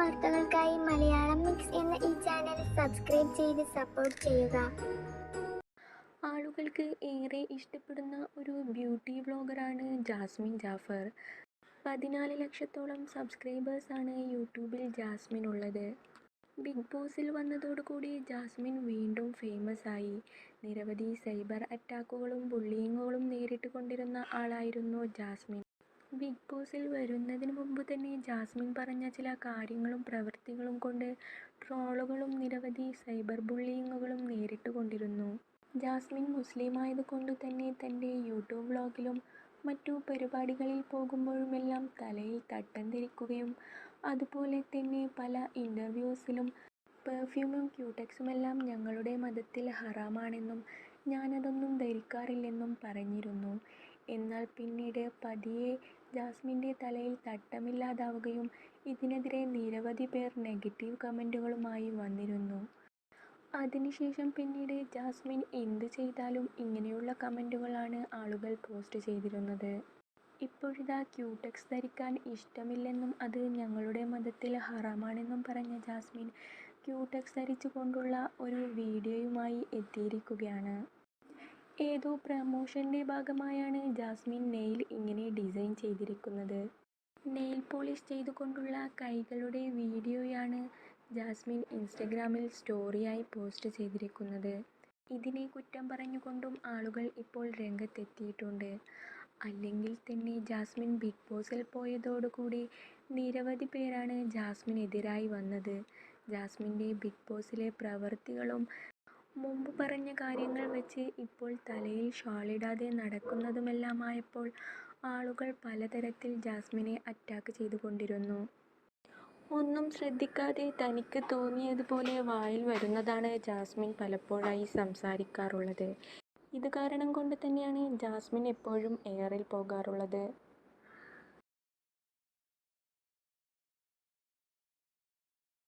വാർത്തകൾക്കായി മലയാളം മിക്സ് എന്ന ഈ ചാനൽ സബ്സ്ക്രൈബ് ചെയ്ത് സപ്പോർട്ട് ചെയ്യുക. ആളുകൾക്ക് ഏറെ ഇഷ്ടപ്പെടുന്ന ഒരു ബ്യൂട്ടി വ്ളോഗറാണ് ജാസ്മിൻ ജാഫർ. പതിനാല് ലക്ഷത്തോളം സബ്സ്ക്രൈബേഴ്സാണ് യൂട്യൂബിൽ ജാസ്മിൻ ഉള്ളത്. ബിഗ് ബോസിൽ വന്നതോടുകൂടി ജാസ്മിൻ വീണ്ടും ഫേമസ് ആയി. നിരവധി സൈബർ അറ്റാക്കുകളും ബുള്ളിയിങ്ങുകളും നേരിട്ട് കൊണ്ടിരുന്ന ആളായിരുന്നു ജാസ്മിൻ. ബിഗ് ബോസിൽ വരുന്നതിന് മുമ്പ് തന്നെ ജാസ്മിൻ പറഞ്ഞ ചില കാര്യങ്ങളും പ്രവൃത്തികളും കൊണ്ട് ട്രോളുകളും നിരവധി സൈബർ ബുള്ളിങ്ങുകളും നേരിട്ട് കൊണ്ടിരുന്നു. ജാസ്മിൻ മുസ്ലിം ആയതുകൊണ്ട് തന്നെ തന്റെ യൂട്യൂബ് വ്ളോഗിലും മറ്റു പരിപാടികളിൽ പോകുമ്പോഴുമെല്ലാം തലയിൽ തട്ടം ധരിക്കുകയും അതുപോലെ തന്നെ പല ഇന്റർവ്യൂസിലും പെർഫ്യൂമും ക്യൂടെക്സുമെല്ലാം ഞങ്ങളുടെ മതത്തിൽ ഹറാമാണെന്നും ഞാനതൊന്നും ധരിക്കാറില്ലെന്നും പറഞ്ഞിരുന്നു. എന്നാൽ പിന്നീട് പതിയെ ജാസ്മിന്റെ തലയിൽ തട്ടമില്ലാതാവുകയും ഇതിനെതിരെ നിരവധി പേർ നെഗറ്റീവ് കമന്റുകളുമായി വന്നിരുന്നു. അതിനുശേഷം പിന്നീട് ജാസ്മിൻ എന്ത് ചെയ്താലും ഇങ്ങനെയുള്ള കമന്റുകളാണ് ആളുകൾ പോസ്റ്റ് ചെയ്തിരുന്നത്. ഇപ്പോഴിതാ ക്യൂടെക്സ് ധരിക്കാൻ ഇഷ്ടമില്ലെന്നും അത് ഞങ്ങളുടെ മതത്തിൽ ഹറാമാണെന്നും പറഞ്ഞ ജാസ്മിൻ ക്യൂടെക്സ് ധരിച്ചുകൊണ്ടുള്ള ഒരു വീഡിയോയുമായി എത്തിയിരിക്കുകയാണ്. ഏതോ പ്രമോഷന്റെ ഭാഗമായാണ് ജാസ്മിൻ നെയിൽ ഇങ്ങനെ ഡിസൈൻ ചെയ്തിരിക്കുന്നത്. നെയിൽ പോളിഷ് ചെയ്തുകൊണ്ടുള്ള കൈകളുടെ വീഡിയോയാണ് ജാസ്മിൻ ഇൻസ്റ്റഗ്രാമിൽ സ്റ്റോറിയായി പോസ്റ്റ് ചെയ്തിരിക്കുന്നത്. ഇതിനെ കുറ്റം പറഞ്ഞുകൊണ്ടും ആളുകൾ ഇപ്പോൾ രംഗത്തെത്തിയിട്ടുണ്ട്. അല്ലെങ്കിൽ തന്നെ ജാസ്മിൻ ബിഗ് ബോസിൽ പോയതോടുകൂടി നിരവധി പേരാണ് ജാസ്മിനെതിരായി വന്നത്. ജാസ്മിന്റെ ബിഗ് ബോസിലെ പ്രവൃത്തികളും മുമ്പ് പറഞ്ഞ കാര്യങ്ങൾ വെച്ച് ഇപ്പോൾ തലയിൽ ഷാളിടാതെ നടക്കുന്നതുമെല്ലാമായപ്പോൾ ആളുകൾ പലതരത്തിൽ ജാസ്മിനെ അറ്റാക്ക് ചെയ്തുകൊണ്ടിരുന്നു. ഒന്നും ശ്രദ്ധിക്കാതെ തനിക്ക് തോന്നിയതുപോലെ വായിൽ വരുന്നതാണ് ജാസ്മിൻ പലപ്പോഴായി സംസാരിക്കാറുള്ളത്. ഇത് കാരണം കൊണ്ട് തന്നെയാണ് ജാസ്മിൻ എപ്പോഴും എയറിൽ പോകാറുള്ളത്.